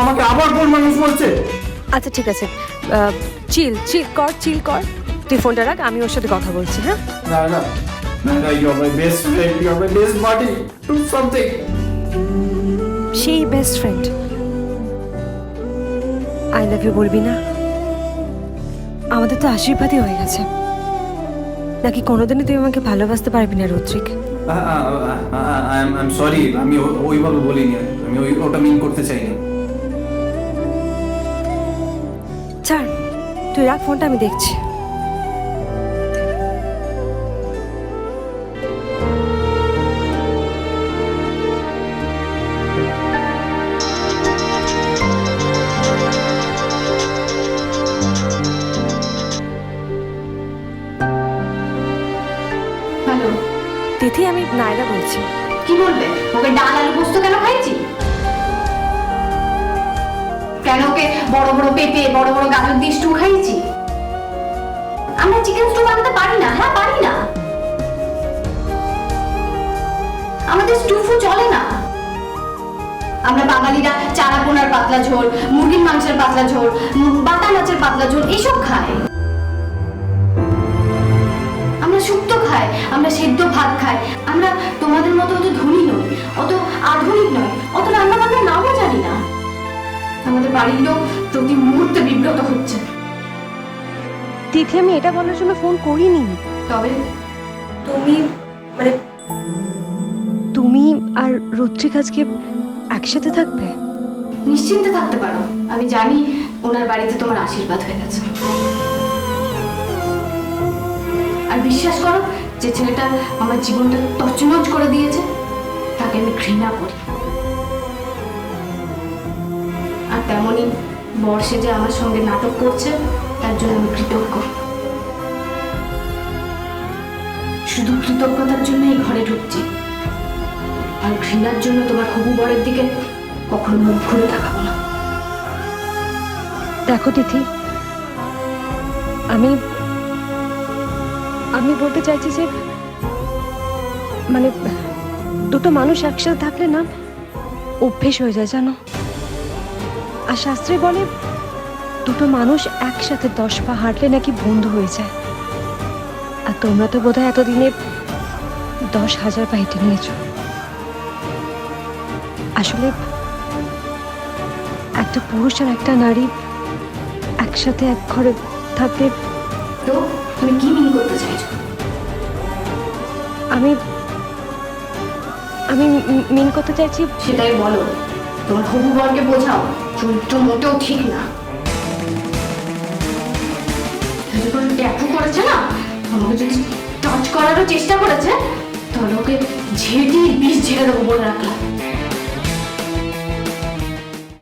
আমাকে আবার কোন মানুষ বলছে আচ্ছা ঠিক আছে চিল চিল কর চিল কর তুই ফোনটা রাখ আমি ওর সাথে কথা বলছি হ্যাঁ না না না না you are my best friend you are my best buddy do something সেই best friend I love you বলবি না আমাদের তো আশীর্বাদই হয়ে গেছে নাকি কোনোদিনই তুই আমাকে ভালোবাসতে পারবি না রৌদ্রিক আই এম সরি আমি ওইভাবে বলিনি আমি ওটা মিন করতে চাইনি তুই রাখ ফোনটা আমি দেখছি। তিথি আমি নায়রা বলছি। কি বলবে? ওকে ডাল আলু পোস্ত কেন খাইছি? কেন ওকে বড় বড় পেঁপে, বড় বড় গাজর দিয়ে স্টু খাইছি আমরা চিকেন স্টু বানাতে পারি না হ্যাঁ পারি না। আমাদের স্টু ফু চলে না। আমরা বাঙালিরা চারা পোনার পাতলা ঝোল, মুরগির মাংসের পাতলা ঝোল বাটা মাছের পাতলা ঝোল, এসব খাই। আমরা শুক্তো খাই, আমরা সেদ্ধ ভাত খাই, আমরা বাড়ির লোক প্রতি মুহূর্তে বিব্রত হচ্ছে। তিথি আমি এটা বলার জন্য ফোন করিনি। তবে তুমি মানে তুমি আর রৌদ্রিক আজকে একসাথে থাকবে? নিশ্চিন্তে থাকতে পারো। আমি জানি ওনার বাড়িতে তোমার আশীর্বাদ হয়ে গেছে। আর বিশ্বাস করো যে ছেলেটা আমার জীবনটা তছনছ করে দিয়েছে তাকে আমি ঘৃণা করি। তেমনই বর্ষে যে আমার সঙ্গে নাটক করছে, তার জন্য আমি কৃতজ্ঞ। শুধু কৃতজ্ঞতার জন্য এই ঘরে ঢুকছি। আর ঘৃণার জন্য তোমার হবু বরের দিকে কখনো মুখ ঘুরে তাকাবো না। দেখো তিথি, আমি আমি বলতে চাইছি যে মানে দুটো মানুষ একসাথে থাকলে না, অভ্যেস হয়ে যায়, জানো? আর শাস্ত্রে বলে দুটো মানুষ একসাথে দশ পা হাঁটলে নাকি বন্ধু হয়ে যায়। আর তোমরা তো বোধহয় এতদিনে দশ হাজার পা হেঁটে নিয়েছ। আসলে একটা পুরুষ আর একটা নারী একসাথে এক ঘরে থাকলে তো তুমি কি মিন করতে চাইছো? আমি আমি মিন করতে চাইছি সেটাই বলো। তোমার হবু বরকে বোঝাও, চরিত্র মোটেও ঠিক না। যদি করেছে না? আমাকে যদি টাচ করারও চেষ্টা করেছে, তাহলে ওকে ঝেঁটি বিষ ঝেড়ে দেবো বলে রাখলাম।